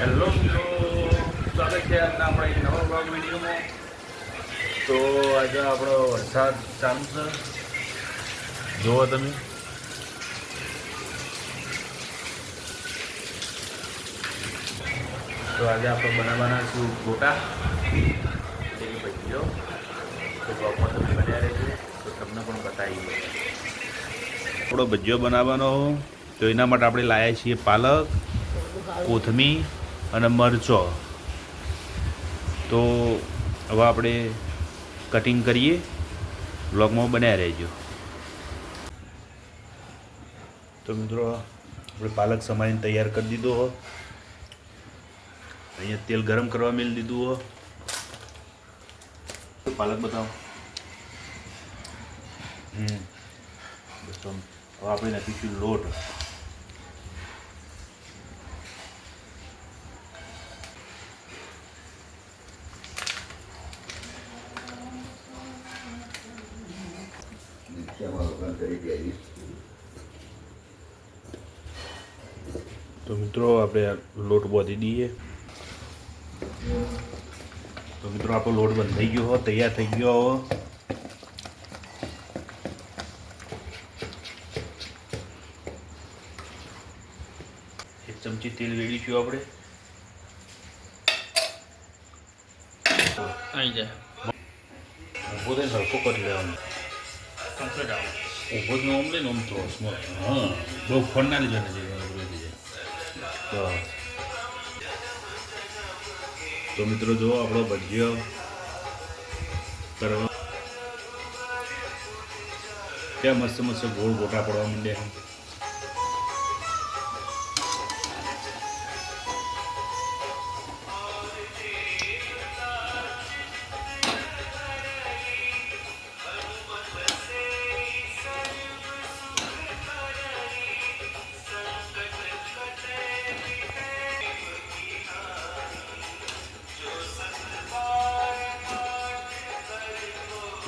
Hello મિત્રો સ્વાગત છે આજના આપણા એક નવા બ્લોગ વિડીયોમાં. તો આજે આપણો વરસાદ ચાલુ છે. જુઓ તમે. તો આજે આપણે બનાવવાના છું ગોટા. એની ભજીયો તો બ્લોગમાં તમે બન્યા રહેજો. તો તમને પણ બતાવી આપણો ભજીયો બનાવવાનો, તો એના માટે આપણે લાયા છીએ પાલક કોથમી અને મરચો. તો હવે આપણે કટિંગ કરીએ. બ્લોગમાં બનાવી રહેજો. તો મિત્રો, આપણે પાલક સમાઈને તૈયાર કરી દીધો હો. અહીંયા તેલ ગરમ કરવા મેળ દીધું હો. પાલક બતાવો. હમ. હવે આપણે નાખીશું લોટ. તો મિત્રો આપણે લોટ બાંધી દઈએ. તો મિત્રો આપણો લોટ બંધ થઈ ગયો હો તૈયાર થઈ ગયો હો. એક ચમચી તેલ વેડીશું આપણે. આવી જાય. ઊભો થઈને હલકો કરી લેવાનો. કમ્પ્લીટ આવે. જ આમ લઈને તો સ્મોટ હા બહુ ફોન ના લીધો ને તો તો મિત્રો જો આપણો ભજીયો કરવા ત્યાં મસ્ત મસ્ત ગોળ ગોટા પડવા માંડ્યા.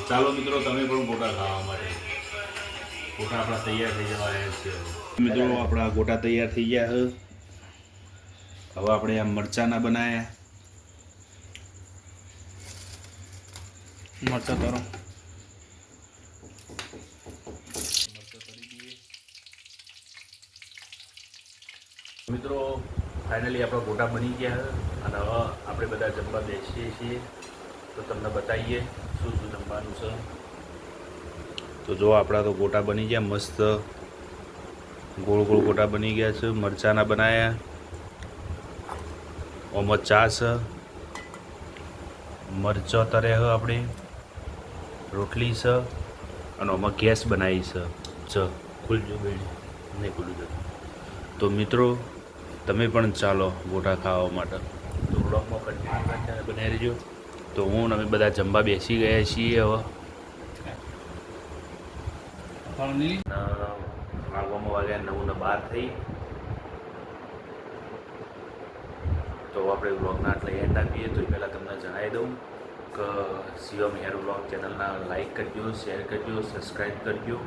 ચાલો મિત્રો તમે પણ ગોટા ખાવા માટે. ગોટા આપણા તૈયાર થઈ જવા છે. મિત્રો આપણા ગોટા તૈયાર થઈ ગયા હવે આપણે આ મરચાના બનાવ્યા મરચા તરો. મિત્રો ફાઇનલી આપણા ગોટા બની ગયા અને હવે આપણે બધા જમવા બેસીએ છીએ. તો તમને બતાવીએ શું શું જમવાનું છે તો જો આપણા તો ગોટા બની ગયા મસ્ત. ગોળ ગોળ ગોટા બની ગયા છે. મરચાના બનાવ્યા ઓમાં ચા છે. મરચો તરે હ આપણે. રોટલી છે. અને ઓમાં ગેસ બનાવી છે. ચ, ખુલજો બેડી નહીં ખુલ્લું જતું. તો મિત્રો, તમે પણ ચાલો ગોટા ખાવા માટે. તો બ્લોગમાં કન્ટિન્યુ બનાવી રહેજો. તો હું અમે બધા જમવા બેસી ગયા છીએ હવે. વાગવામાં વાગ્યા નવ ને બાર થઈ. તો આપણે બ્લોગના આટલે એન્ડ આપીએ તો એ પહેલાં તમને જણાવી દઉં કે શિવમ હેર બ્લોગ ચેનલના લાઈક કરજો શેર કરજો સબસ્ક્રાઈબ કરજો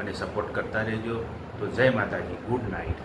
અને સપોર્ટ કરતા રહેજો. તો જય માતાજી ગુડ નાઇટ